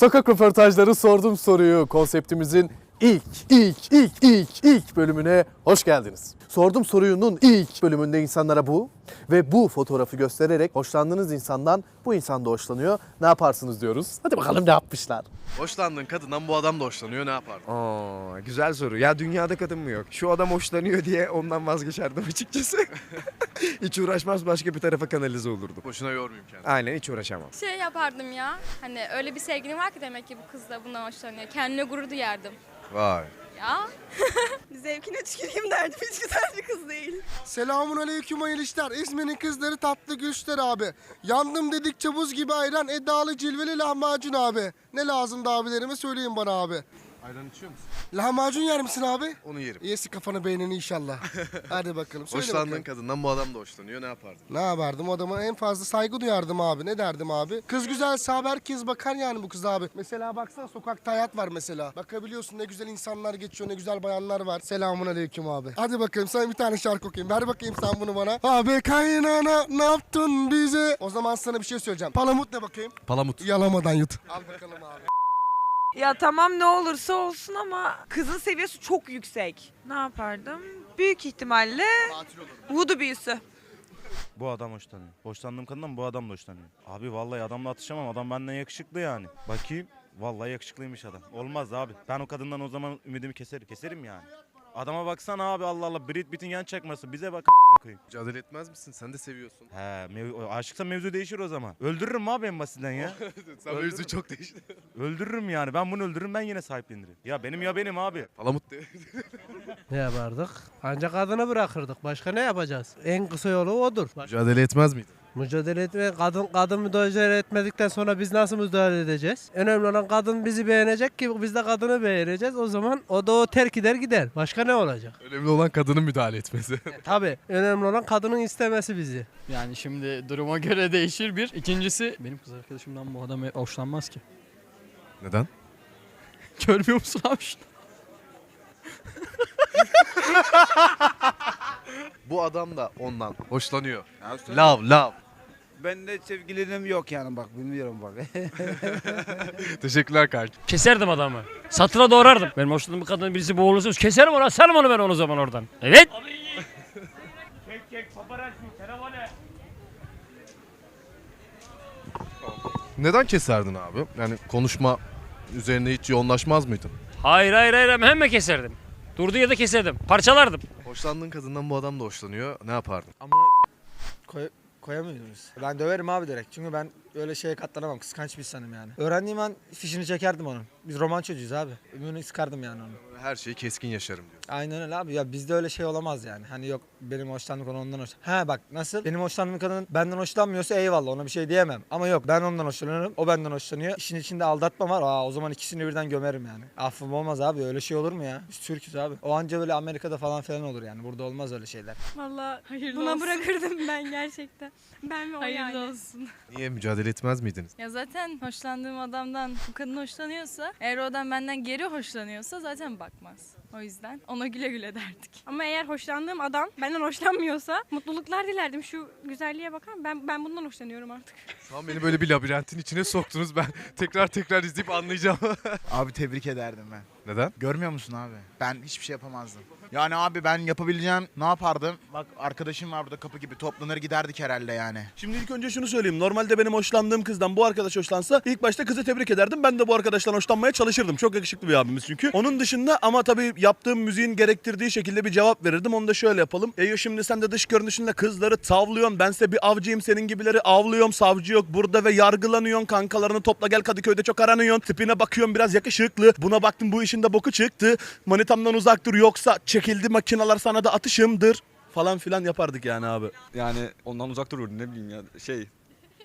Sokak röportajları sordum soruyu konseptimizin ilk, ilk, ilk, ilk, ilk bölümüne hoş geldiniz. Sordum soruyunun ilk bölümünde insanlara bu ve bu fotoğrafı göstererek hoşlandığınız insandan bu insan da hoşlanıyor. Ne yaparsınız diyoruz. Hadi bakalım ne yapmışlar. Hoşlandığın kadından bu adam da hoşlanıyor ne yapardın? Aa, güzel soru. Ya dünyada kadın mı yok? Şu adam hoşlanıyor diye ondan vazgeçerdim açıkçası. hiç uğraşmaz başka bir tarafa kanalize olurdum. Boşuna yormayayım kendimi. Aynen hiç uğraşamam. Şey yapardım ya. Hani öyle bir sevgilim var ki demek ki bu kız da bundan hoşlanıyor. Kendine gurur duyardım. Vay. Ya. Zevkine tüküreyim derdim. Hiç güzel bir kız değil. Selamun aleyküm hayırlı işler. İzmir'in kızları tatlı gülüşler abi. Yandım dedikçe buz gibi ayran, edalı cilveli lahmacun abi. Ne lazımdı abilerime söyleyin bana abi. Ayran içiyor musun? Lahmacun yer misin abi? Onu yerim. Yesi kafanı beynini inşallah. Hadi bakalım söyle Hoşlandığın bakalım. kadından bu adam da hoşlanıyor ne yapardın? Ne yapardım o adama en fazla saygı duyardım abi. Ne derdim abi? Kız güzelse abi herkes bakar yani bu kız abi. Mesela baksana sokakta hayat var mesela. Bakabiliyorsun ne güzel insanlar geçiyor ne güzel bayanlar var. Selamun aleyküm abi. Hadi bakalım sen bir tane şarkı okuyayım. Ver bakayım sen bunu bana. Abi kaynana ne yaptın bize? O zaman sana bir şey söyleyeceğim. Palamut ne bakayım? Palamut. Yalamadan yut. Al bakalım abi. Ya tamam ne olursa olsun ama kızın seviyesi çok yüksek. Ne yapardım? Büyük ihtimalle vudu büyüsü. Bu adam hoşlanıyor. Hoşlandığım kadından bu adam da hoşlanıyor. Abi vallahi adamla atışamam. Adam benden yakışıklı yani. Bakayım. Vallahi yakışıklıymış adam. Olmaz abi. Ben o kadından o zaman ümidimi keserim. Keserim yani. Adama baksana abi Allah Allah. Brad Pitt'in yan çakması. Bize bak a**ına koyayım. Mücadele etmez misin? Sen de seviyorsun. He, mev- aşıksa mevzu değişir o zaman. Öldürürüm abi en basitinden ya. Sen mevzu çok değişti. öldürürüm yani. Ben bunu öldürürüm ben yine sahiplenirim. Ya benim ya benim abi. Palamut de. Ne yapardık? Ancak kadını bırakırdık. Başka ne yapacağız? En kısa yolu odur. Baş- Mücadele etmez miydin? Mücadele etme, kadın kadın mücadele etmedikten sonra biz nasıl mücadele edeceğiz? Önemli olan kadın bizi beğenecek ki biz de kadını beğeneceğiz. O zaman o da o terk eder gider. Başka ne olacak? Önemli olan kadının müdahale etmesi. Tabii önemli olan kadının istemesi bizi. Yani şimdi duruma göre değişir bir. İkincisi benim kız arkadaşımdan bu adam hoşlanmaz ki. Neden? Görmüyor musun abi şunu? Bu adam da ondan hoşlanıyor. Love, love. Ben de sevgilinim yok yani bak bilmiyorum bak. Teşekkürler kanki. Keserdim adamı. Satıra doğrardım. Benim hoşlandığım bir kadın birisi boğulursa keserim ona. Sarım onu ben onu zaman oradan. Evet. Neden keserdin abi? Yani konuşma üzerine hiç yoğunlaşmaz mıydın? Hayır hayır hayır hemen keserdim. Durduğu yerde keserdim. Parçalardım. Hoşlandığın kadından bu adam da hoşlanıyor. Ne yapardın? Ama koy, koyamıyoruz. Ben döverim abi direkt. Çünkü ben öyle şeye katlanamam. Kıskanç bir insanım yani. Öğrendiğim an fişini çekerdim onun. Biz roman çocuğuyuz abi. Ümünü sıkardım yani onu. Her şeyi keskin yaşarım diyor. Aynen öyle abi. Ya bizde öyle şey olamaz yani. Hani yok benim hoşlandığım konu ondan hoş. Ha bak nasıl? Benim hoşlandığım kadın benden hoşlanmıyorsa eyvallah ona bir şey diyemem. Ama yok ben ondan hoşlanıyorum. O benden hoşlanıyor. İşin içinde aldatma var. Aa o zaman ikisini birden gömerim yani. Affım olmaz abi. Öyle şey olur mu ya? Biz Türk'üz abi. O anca böyle Amerika'da falan filan olur yani. Burada olmaz öyle şeyler. Vallahi Hayırlı buna olsun. bırakırdım ben gerçekten. Ben ve o Hayırlı yani. olsun. Niye mücadele etmez miydiniz? Ya zaten hoşlandığım adamdan bu kadın hoşlanıyorsa, eğer o adam benden geri hoşlanıyorsa zaten bakmaz. O yüzden ona güle güle derdik. Ama eğer hoşlandığım adam benden hoşlanmıyorsa mutluluklar dilerdim. Şu güzelliğe bakar mısın? Ben, ben bundan hoşlanıyorum artık. Şu an beni böyle bir labirentin içine soktunuz. Ben tekrar tekrar izleyip anlayacağım. abi tebrik ederdim ben. Neden? Görmüyor musun abi? Ben hiçbir şey yapamazdım. Yani abi ben yapabileceğim ne yapardım? Bak arkadaşım var burada kapı gibi toplanır giderdik herhalde yani. Şimdi ilk önce şunu söyleyeyim. Normalde benim hoşlandığım kızdan bu arkadaş hoşlansa ilk başta kızı tebrik ederdim. Ben de bu arkadaştan hoşlanmaya çalışırdım. Çok yakışıklı bir abimiz çünkü. Onun dışında ama tabii yaptığım müziğin gerektirdiği şekilde bir cevap verirdim. Onu da şöyle yapalım. Eyo şimdi sen de dış görünüşünle kızları tavlıyorsun. Bense bir avcıyım senin gibileri avlıyorum. Savcı yok burada ve yargılanıyorsun. Kankalarını topla gel Kadıköy'de çok aranıyorsun. Tipine bakıyorum biraz yakışıklı. Buna baktım bu işin de boku çıktı. Manitamdan uzak dur yoksa çekildi makineler sana da atışımdır falan filan yapardık yani abi. Yani ondan uzak dururdun ne bileyim ya şey.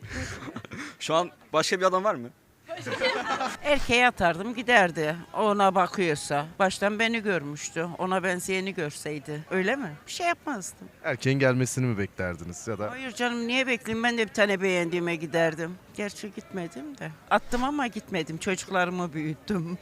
Şu an başka bir adam var mı? Erkeğe atardım giderdi. Ona bakıyorsa. Baştan beni görmüştü. Ona benzeyeni görseydi. Öyle mi? Bir şey yapmazdım. Erkeğin gelmesini mi beklerdiniz ya da Hayır canım niye bekleyeyim? Ben de bir tane beğendiğime giderdim. Gerçi gitmedim de. Attım ama gitmedim. Çocuklarımı büyüttüm.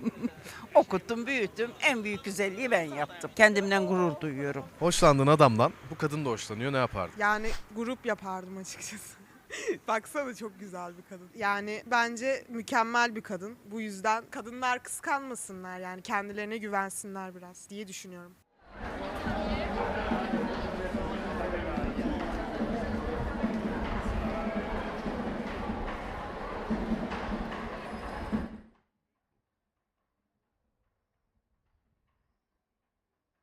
Okuttum, büyüttüm. En büyük güzelliği ben yaptım. Kendimden gurur duyuyorum. hoşlandığın adamdan bu kadın da hoşlanıyor. Ne yapardın? Yani grup yapardım açıkçası. Baksana çok güzel bir kadın. Yani bence mükemmel bir kadın. Bu yüzden kadınlar kıskanmasınlar yani kendilerine güvensinler biraz diye düşünüyorum.